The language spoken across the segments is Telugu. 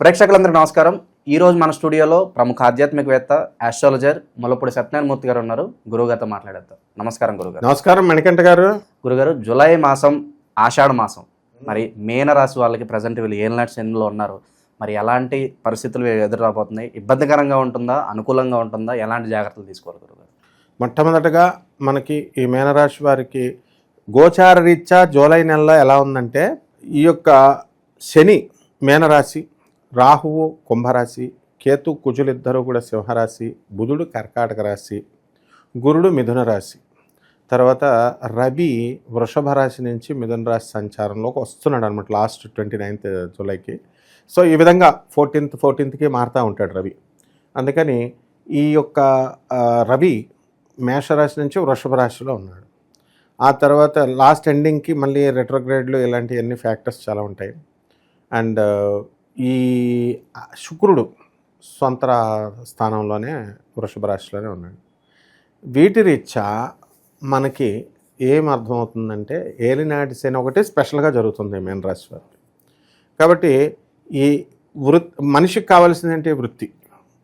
ప్రేక్షకులందరికీ నమస్కారం. ఈ రోజు మన స్టూడియోలో ప్రముఖ ఆధ్యాత్మికవేత్త ఆస్ట్రాలజర్ ముల్లపూడి సత్యనారాయణమూర్తి గారు ఉన్నారు. గురువుగారితో మాట్లాడేద్దాం. నమస్కారం గురుగారు నమస్కారం మణికంఠ గారు. గురుగారు జూలై మాసం ఆషాఢ మాసం. మరి మేన రాశి వాళ్ళకి ప్రజెంట్ వీళ్ళు ఏళ్ళ శనిలో ఉన్నారు. మరి ఎలాంటి పరిస్థితులు ఎదురు రాబోతున్నాయి ఇబ్బందికరంగా ఉంటుందా? అనుకూలంగా ఉంటుందా? ఎలాంటి జాగ్రత్తలు తీసుకోవాలి గురుగారు మొట్టమొదటగా మనకి ఈ మీనరాశి వారికి గోచార రీత్యా జూలై నెలలో ఎలా ఉందంటే ఈ యొక్క శని మీనరాశి రాహువు కుంభరాశి కేతు కుజులిద్దరూ కూడా సింహరాశి బుధుడు కర్కాటక రాశి గురుడు మిథున రాశి. తర్వాత రవి వృషభ రాశి నుంచి మిథున రాశి సంచారంలోకి వస్తున్నాడు అనమాట లాస్ట్ ట్వంటీ నైన్త్ జూలైకి. సో ఈ విధంగా ఫోర్టీన్త్ ఫోర్టీన్త్కి మారుతూ ఉంటాడు రవి. అందుకని ఈ యొక్క రవి మేషరాశి నుంచి వృషభ రాశిలో ఉన్నాడు. ఆ తర్వాత లాస్ట్ ఎండింగ్కి మళ్ళీ రెట్రోగ్రేడ్లు ఇలాంటివన్నీ ఫ్యాక్టర్స్ చాలా ఉంటాయి. అండ్ ఈ శుక్రుడు సొంత స్థానంలోనే వృషభ రాశిలోనే ఉన్నాడు. వీటి రీత్యా మనకి ఏం అర్థమవుతుందంటే ఏలినాటి శని ఒకటి స్పెషల్గా జరుగుతుంది మీన రాశి వారికి. కాబట్టి ఈ వృత్ మనిషికి కావాల్సింది ఏంటి? వృత్తి.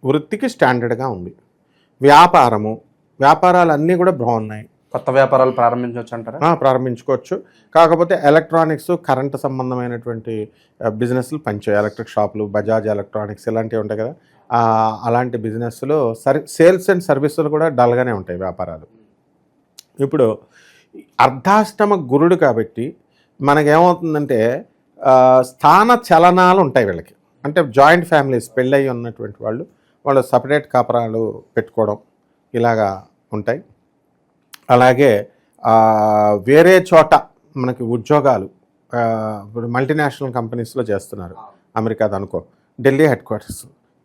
వృత్తికి స్టాండర్డ్గా ఉంది. వ్యాపారము వ్యాపారాలు అన్నీ కూడా బాగున్నాయి. కొత్త వ్యాపారాలు ప్రారంభించవచ్చు అంటారా ప్రారంభించుకోవచ్చు. కాకపోతే ఎలక్ట్రానిక్స్ కరెంటు సంబంధమైనటువంటి బిజినెస్లు పనిచేయాలి ఎలక్ట్రిక్ షాపులు బజాజ్ ఎలక్ట్రానిక్స్ ఇలాంటివి ఉంటాయి కదా. అలాంటి బిజినెస్లు సర్ సేల్స్ అండ్ సర్వీసులు కూడా డల్గానే ఉంటాయి వ్యాపారాలు. ఇప్పుడు అర్ధాష్టమ గురుడు కాబట్టి మనకేమవుతుందంటే స్థాన చలనాలు ఉంటాయి వీళ్ళకి. అంటే జాయింట్ ఫ్యామిలీస్ పెళ్ళయి ఉన్నటువంటి వాళ్ళు వాళ్ళు సపరేట్ కాపరాలు పెట్టుకోవడం ఇలాగా ఉంటాయి. అలాగే వేరే చోట మనకి ఉద్యోగాలు ఇప్పుడు మల్టీనేషనల్ కంపెనీస్లో చేస్తున్నారు. అమెరికాది అనుకో ఢిల్లీ హెడ్ క్వార్టర్స్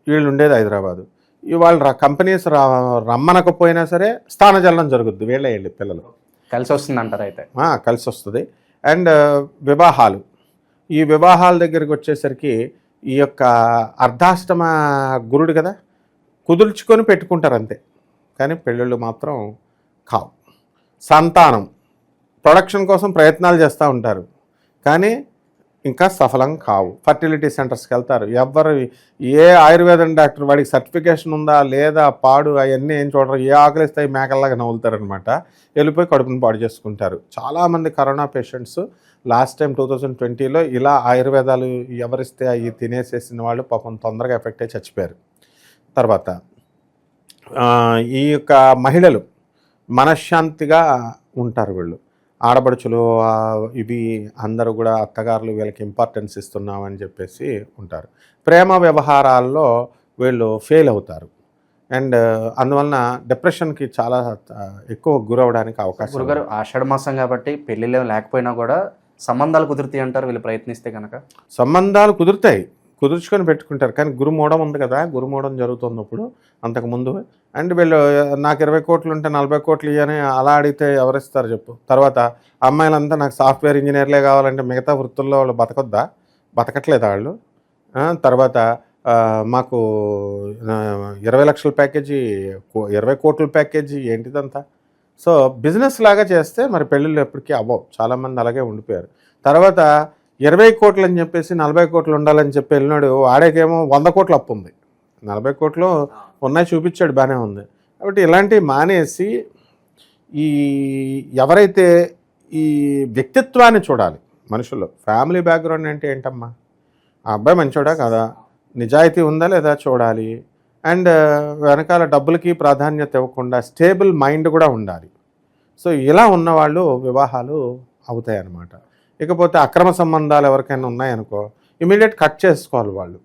వీళ్ళు ఉండేది హైదరాబాదు. ఇవాళ రా కంపెనీస్ రా రమ్మనకపోయినా సరే స్థానజలనం జరుగుద్ది వీళ్ళే వెళ్ళి పిల్లలు. కలిసి వస్తుంది అంటారా అయితే. కలిసి వస్తుంది అండ్ వివాహాలు. ఈ వివాహాల దగ్గరికి వచ్చేసరికి ఈ యొక్క అర్ధాష్టమ గురుడు కదా కుదుర్చుకొని పెట్టుకుంటారు అంతే. కానీ పెళ్ళిళ్ళు మాత్రం కావు. సంతానం. ప్రొడక్షన్ కోసం ప్రయత్నాలు చేస్తూ ఉంటారు. కానీ ఇంకా సఫలం కావు. ఫర్టిలిటీ సెంటర్స్కి వెళ్తారు. ఎవరు ఏ ఆయుర్వేదం డాక్టర్ వాడికి సర్టిఫికేషన్ ఉందా లేదా పాడు అవన్నీ ఏం చూడరు. ఏ ఆకలిస్తాయి మేకల్లాగా నవ్వులుతారనమాట వెళ్ళిపోయి కడుపును పాడు చేసుకుంటారు. చాలామంది corona patients last time two thousand ట్వంటీలో ఇలా ఆయుర్వేదాలు ఎవరిస్తే అవి తినేసేసిన వాళ్ళు పాపం తొందరగా ఎఫెక్ట్ అయ్యి చచ్చిపోయారు. తర్వాత ఈ యొక్క మహిళలు మనశ్శాంతిగా ఉంటారు వీళ్ళు. ఆడపడుచులు ఇవి అందరూ కూడా అత్తగారులు వీళ్ళకి ఇంపార్టెన్స్ ఇస్తున్నామని చెప్పేసి ఉంటారు. ప్రేమ వ్యవహారాల్లో వీళ్ళు ఫెయిల్ అవుతారు. అండ్ అందువలన డిప్రెషన్కి చాలా ఎక్కువ గురవడానికి అవకాశం. గురుగారు ఆషాఢ మాసం కాబట్టి పెళ్ళిళ్ళు లేకపోయినా కూడా సంబంధాలు కుదురుతాయి అంటారు వీళ్ళు ప్రయత్నిస్తే కనుక సంబంధాలు కుదురుతాయి. కుదుర్చుకొని పెట్టుకుంటారు. కానీ గురుమూడం ఉంది కదా గురుమూడం జరుగుతున్నప్పుడు అంతకుముందు అండ్ వీళ్ళు నాకు ఇరవై కోట్లు ఉంటే నలభై కోట్లు ఇవ్వని అలా అడిగితే ఎవరిస్తారు చెప్పు. తర్వాత అమ్మాయిలంతా నాకు సాఫ్ట్వేర్ ఇంజనీర్లే కావాలంటే మిగతా వృత్తుల్లో వాళ్ళు బతకొద్దా? బతకట్లేదు వాళ్ళు. తర్వాత మాకు ఇరవై లక్షల ప్యాకేజీ కో- ఇరవై కోట్ల ప్యాకేజీ ఏంటిదంతా? సో బిజినెస్ లాగా చేస్తే మరి పెళ్ళిళ్ళు ఎప్పటికీ అవ్వవు. చాలామంది అలాగే ఉండిపోయారు. తర్వాత ఇరవై కోట్లు అని చెప్పేసి నలభై కోట్లు ఉండాలని చెప్పి వెళ్ళినాడు. వాడేకేమో వంద కోట్ల అప్పు ఉంది. నలభై కోట్లు ఉన్నాయి చూపించాడు బాగానే ఉంది. కాబట్టి ఇలాంటివి మానేసి ఈ ఎవరైతే ఈ వ్యక్తిత్వాన్ని చూడాలి మనుషుల్లో ఫ్యామిలీ బ్యాక్గ్రౌండ్ అంటే ఏంటమ్మా? ఆ అబ్బాయి మంచోడా కదా? నిజాయితీ ఉందా లేదా చూడాలి. అండ్ వెనకాల డబ్బులకి ప్రాధాన్యత ఇవ్వకుండా స్టేబుల్ మైండ్ కూడా ఉండాలి. సో ఇలా ఉన్నవాళ్ళు వివాహాలు అవుతాయన్నమాట. ఇకపోతే అక్రమ సంబంధాలు ఎవరికైనా ఉన్నాయనుకో ఇమీడియట్ కట్ చేసుకోవాలి వాళ్ళు.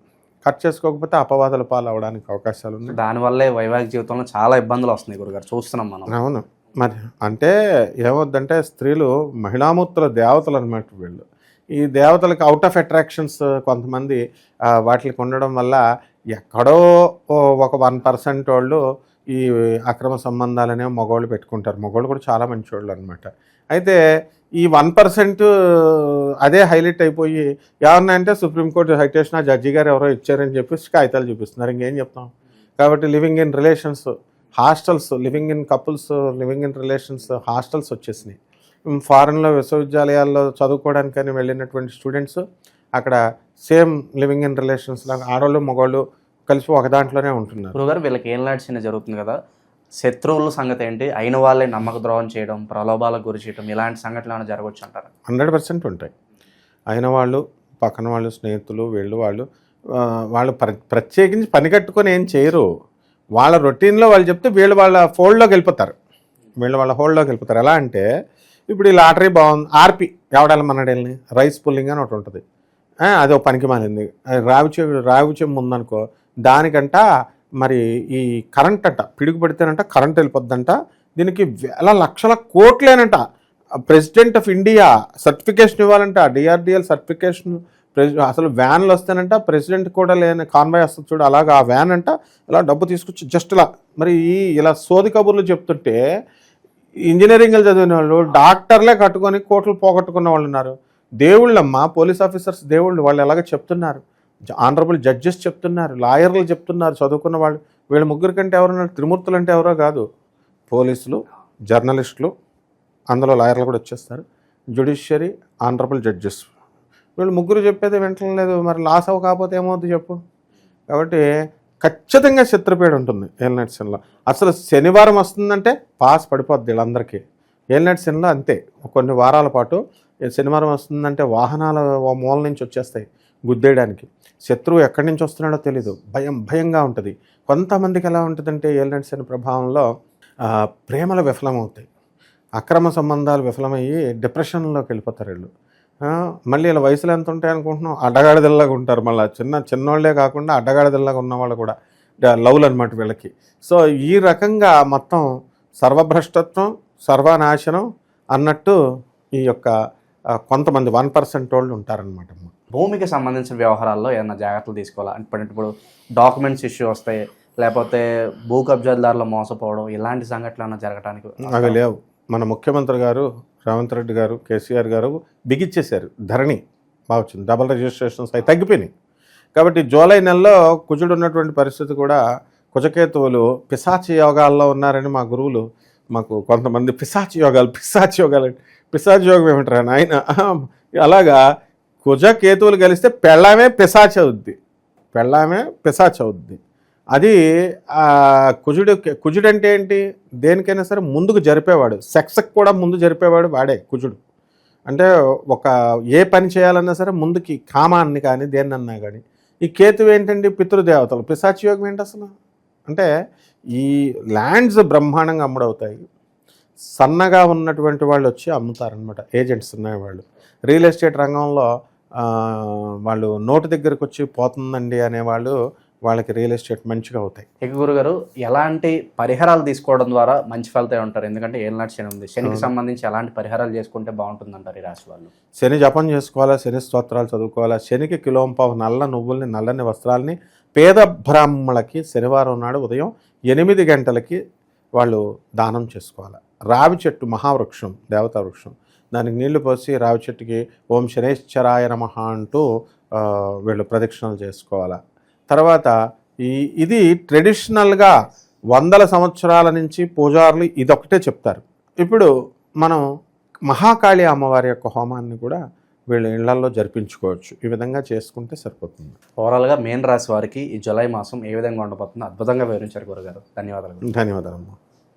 కట్ చేసుకోకపోతే అపవాదాల పాలు అవడానికి అవకాశాలు ఉన్నాయి. దానివల్లే వైవాహిక జీవితంలో చాలా ఇబ్బందులు వస్తున్నాయి గురుగారు. చూస్తున్నాం మనం. అవును. మరి అంటే ఏమవుద్దంటే స్త్రీలు మహిళామూర్తుల దేవతలు అనమాట వీళ్ళు. ఈ దేవతలకు అవుట్ ఆఫ్ అట్రాక్షన్స్ కొంతమంది వాటికి ఉండడం వల్ల ఎక్కడో ఒక వన్ పర్సెంట్ వాళ్ళు ఈ అక్రమ సంబంధాలనే మగవాళ్ళు పెట్టుకుంటారు. మగవాళ్ళు కూడా చాలా మంచి వాళ్ళు అనమాట అయితే ఈ వన్ పర్సెంట్ అదే హైలైట్ అయిపోయి ఏమన్నా అంటే సుప్రీంకోర్టు హైటేషన్ ఆ జడ్జి గారు ఎవరో ఇచ్చారని చెప్పేసి కాగితాలు చూపిస్తున్నారు. ఇంకేం చెప్తాం? కాబట్టి living in relations hostels living in couples living in relations hostels వచ్చేసినాయి. ఫారెన్లో విశ్వవిద్యాలయాల్లో చదువుకోవడానికని వెళ్ళినటువంటి స్టూడెంట్స్ అక్కడ సేమ్ లివింగ్ ఇన్ రిలేషన్స్ లాగా ఆడవాళ్ళు మగవాళ్ళు కలిసి ఒక దాంట్లోనే ఉంటున్నారు. వీళ్ళకి ఏం చిన్న జరుగుతుంది కదా? శత్రువుల సంగతి ఏంటి? అయిన వాళ్ళే నమ్మక ద్రోహం చేయడం ప్రలోభాలకు గురి చేయడం ఇలాంటి సంఘటనలు ఏమైనా జరగవచ్చు అంటారు? హండ్రెడ్ పర్సెంట్ ఉంటాయి. అయిన వాళ్ళు పక్కన వాళ్ళు స్నేహితులు వీళ్ళు వాళ్ళు వాళ్ళు ప్ర ప్రత్యేకించి పని కట్టుకొని ఏం చేయరు. వాళ్ళ రొటీన్లో వాళ్ళు చెప్తే వీళ్ళు వాళ్ళ ఫోల్డ్లోకి వెళ్ళిపోతారు. వీళ్ళు వాళ్ళ హోల్డ్లోకి వెళ్ళిపోతారు. ఎలా అంటే ఇప్పుడు ఈ లాటరీ బాగుంది ఆర్పి ఎవడాలి మనడేళ్ళని రైస్ పుల్లింగ్ అని ఒకటి ఉంటుంది. అది ఒక పనికి మాలింది. అది రావి చె రావి చెమ్ము ఉందనుకో దానికంట మరి ఈ కరెంట్ అంట పిడుగు పడితేనంట కరెంట్ వెళ్ళిపోద్దంట దీనికి వేల లక్షల కోట్లేనంట. ప్రెసిడెంట్ ఆఫ్ ఇండియా సర్టిఫికేషన్ ఇవ్వాలంట. డిఆర్డిఎల్ సర్టిఫికేషన్ ప్రెసి అసలు వ్యాన్లు వస్తేనంట ప్రెసిడెంట్ కూడా లేని కాన్వాయ్ వస్తుంది చూడు అలాగా ఆ వ్యాన్ అంట ఇలా డబ్బు తీసుకొచ్చి జస్ట్ ఇలా మరి ఈ ఇలా సోది కబుర్లు చెప్తుంటే ఇంజనీరింగ్లు చదివిన వాళ్ళు డాక్టర్లే కట్టుకొని కోట్లు పోగొట్టుకున్న వాళ్ళు ఉన్నారు దేవుళ్ళమ్మా పోలీస్ ఆఫీసర్స్ దేవుళ్ళు వాళ్ళు ఎలాగ చెప్తున్నారు. ఆనరబుల్ జడ్జెస్ చెప్తున్నారు లాయర్లు చెప్తున్నారు చదువుకున్న వాళ్ళు. వీళ్ళ ముగ్గురు కంటే ఎవరున్నారు త్రిమూర్తులు అంటే ఎవరో కాదు. పోలీసులు జర్నలిస్టులు అందులో లాయర్లు కూడా వచ్చేస్తారు. Judiciary honourable judges. వీళ్ళు ముగ్గురు చెప్పేది వింటలేదు మరి లాస్ అవ్వ కాకపోతే ఏమవుతుంది చెప్పు? కాబట్టి ఖచ్చితంగా చిత్రపేడ ఉంటుంది ఏలినట్ సిన్లో. అసలు శనివారం వస్తుందంటే పాస్ పడిపోద్ది వీళ్ళందరికీ. ఏలినట్ సిన్లో అంతే. కొన్ని వారాల పాటు శనివారం వస్తుందంటే వాహనాల మూల నుంచి వచ్చేస్తాయి గుద్దేయడానికి. శత్రువు ఎక్కడి నుంచి వస్తున్నాడో తెలీదు. భయం భయంగా ఉంటుంది. కొంతమందికి ఎలా ఉంటుందంటే ఏలినట్ శని ప్రభావంలో ప్రేమలు విఫలమవుతాయి. అక్రమ సంబంధాలు విఫలమయ్యి డిప్రెషన్లోకి వెళ్ళిపోతారు వీళ్ళు. మళ్ళీ ఇలా వయసులో ఎంత ఉంటాయి అనుకుంటున్నాం? అడ్డగాడిదల్లాగా ఉంటారు. మళ్ళీ చిన్న చిన్నోళ్ళే కాకుండా అడ్డగాడిదల్లాగా ఉన్న వాళ్ళు కూడా లవ్లు అనమాట వీళ్ళకి. సో ఈ రకంగా మొత్తం సర్వభ్రష్టత్వం సర్వనాశనం అన్నట్టు ఈ యొక్క కొంతమంది వన్ పర్సెంట్ వాళ్ళు ఉంటారనమాట భూమికి సంబంధించిన వ్యవహారాల్లో ఏమైనా జాగ్రత్తలు తీసుకోవాలా? అంటే ఇప్పుడు డాక్యుమెంట్స్ ఇష్యూ వస్తాయి లేకపోతే భూ కబ్జాదారులు మోసపోవడం ఇలాంటి సంఘటనలు జరగడానికి అవి లేవు. మన ముఖ్యమంత్రి గారు రేవంత్ రెడ్డి గారు కేసీఆర్ గారు బిగిచ్చేశారు. ధరణి బాగా వచ్చింది. డబల్ రిజిస్ట్రేషన్స్ అవి తగ్గిపోయినాయి. కాబట్టి జూలై నెలలో కుజుడు ఉన్నటువంటి పరిస్థితి కూడా కుజకేతువులు పిశాచి యోగాల్లో ఉన్నారని మా గురువులు మాకు కొంతమంది పిశాచి యోగాలు పిశాచి యోగాలు పిశాచి యోగం ఏమిటారా నాయన? అలాగా కుజ కేతువులు కలిస్తే పెళ్ళామే పిశాచి అవుద్ది. పెళ్ళామే అది కుజుడు కుజుడు అంటే ఏంటి? దేనికైనా సరే ముందుకు జరిపేవాడు. సెక్స్కి కూడా ముందు జరిపేవాడు వాడే కుజుడు. అంటే ఒక ఏ పని చేయాలన్నా సరే ముందుకి కామాన్ని కానీ దేన్నన్నా కానీ. ఈ కేతువు ఏంటండి? పితృదేవతలు. పిశాచి యోగం ఏంటి అసలు? అంటే ఈ ల్యాండ్స్ బ్రహ్మాండంగా అమ్ముడవుతాయి. సన్నగా ఉన్నటువంటి వాళ్ళు వచ్చి అమ్ముతారనమాట ఏజెంట్స్ ఉన్నాయి వాళ్ళు. రియల్ ఎస్టేట్ రంగంలో వాళ్ళు నోటు దగ్గరకు వచ్చి పోతుందండి అనేవాళ్ళు వాళ్ళకి రియల్ ఎస్టేట్ మంచిగా అవుతాయి. ఇక గురుగారు ఎలాంటి పరిహారాలు తీసుకోవడం ద్వారా మంచి ఫలితాలు ఉంటారు? ఎందుకంటే ఏళ్ళనాటి శని ఉంది. శనికి సంబంధించి ఎలాంటి పరిహారాలు చేసుకుంటే బాగుంటుంది అంటారు ఈ రాశి వాళ్ళు? శని జపం చేసుకోవాలా? శని స్తోత్రాలు చదువుకోవాలా? శనికి కిలోంపావు నల్ల నువ్వుల్ని నల్లని వస్త్రాలని పేద బ్రాహ్మణులకి శనివారం నాడు ఉదయం ఎనిమిది గంటలకి వాళ్ళు దానం చేసుకోవాలి? రావి చెట్టు మహావృక్షం దేవతా వృక్షం దానికి నీళ్ళు పోసి రావి చెట్టుకి ఓం శనేశ్వరాయ నమః అంటూ వీళ్ళు ప్రదక్షిణలు చేసుకోవాలా. తర్వాత ఈ ఇది ట్రెడిషనల్గా వందల సంవత్సరాల నుంచి పూజారులు ఇదొకటే చెప్తారు. ఇప్పుడు మనం మహాకాళి అమ్మవారి యొక్క హోమాన్ని కూడా వీళ్ళ ఇళ్ళలో జరిపించుకోవచ్చు. ఈ విధంగా చేసుకుంటే సరిపోతుంది. ఓవరాల్గా మేన్ రాశి వారికి ఈ జులై మాసం ఏ విధంగా ఉండబోతుందో అద్భుతంగా వివరించారు గురుగారు. ధన్యవాదాలు. ధన్యవాదాలు